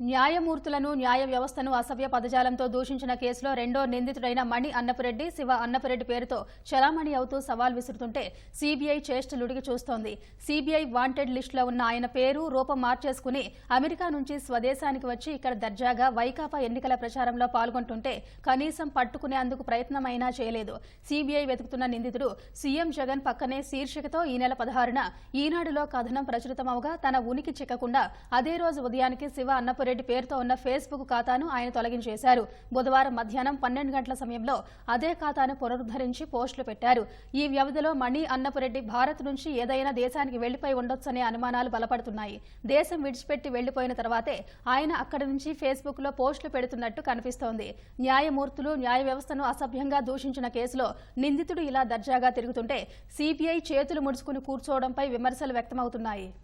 న్యాయమూర్తులను న్యాయ వ్యవస్థను అసభ్య పదజాలంతో దూషించిన కేసులో రెండో నిందితుడైన మణి అన్నపురెడ్డి శివ అన్నపురెడ్డి పేరుతో చలామణి అవుతూ సవాల్ విసురుతుంటే సీబీఐ చేష్టలుడికి చూస్తోంది. సీబీఐ వాంటెడ్ లిస్టులో ఉన్న ఆయన పేరు రూపం మార్చేసుకుని అమెరికా నుంచి స్వదేశానికి వచ్చి ఇక్కడ దర్జాగా వైకాపా ఎన్నికల ప్రచారంలో పాల్గొంటుంటే కనీసం పట్టుకునేందుకు ప్రయత్నమైనా చేయలేదు. సీబీఐ వెతుకుతున్న నిందితుడు సీఎం జగన్ పక్కనే శీర్షికతో ఈ నెల పదహారున ఈనాడులో కథనం ప్రచురితమవగా తన ఉనికి చిక్కకుండా అదే రోజు ఉదయానికి శివ అన్నపురెడ్డి పేరుతో ఉన్న ఫేస్బుక్ ఖాతాను ఆయన తొలగించేశారు. బుధవారం మధ్యాహ్నం పన్నెండు గంటల సమయంలో అదే ఖాతాను పునరుద్ధరించి పోస్టులు పెట్టారు. ఈ వ్యవధిలో మణి అన్నపురెడ్డి భారత్ నుంచి ఏదైనా దేశానికి వెళ్ళిపోయి ఉండొచ్చనే అనుమానాలు బలపడుతున్నాయి. దేశం విడిచిపెట్టి వెళ్ళిపోయిన తర్వాతే ఆయన అక్కడి నుంచి ఫేస్బుక్లో పోస్టులు పెడుతున్నట్టు కనిపిస్తోంది. న్యాయమూర్తులు న్యాయ వ్యవస్థను అసభ్యంగా దూషించిన కేసులో నిందితుడు ఇలా దర్జాగా తిరుగుతుంటే సీబీఐ చేతులు ముడుచుకుని కూర్చోవడంపై విమర్శలు వ్యక్తమవుతున్నాయి.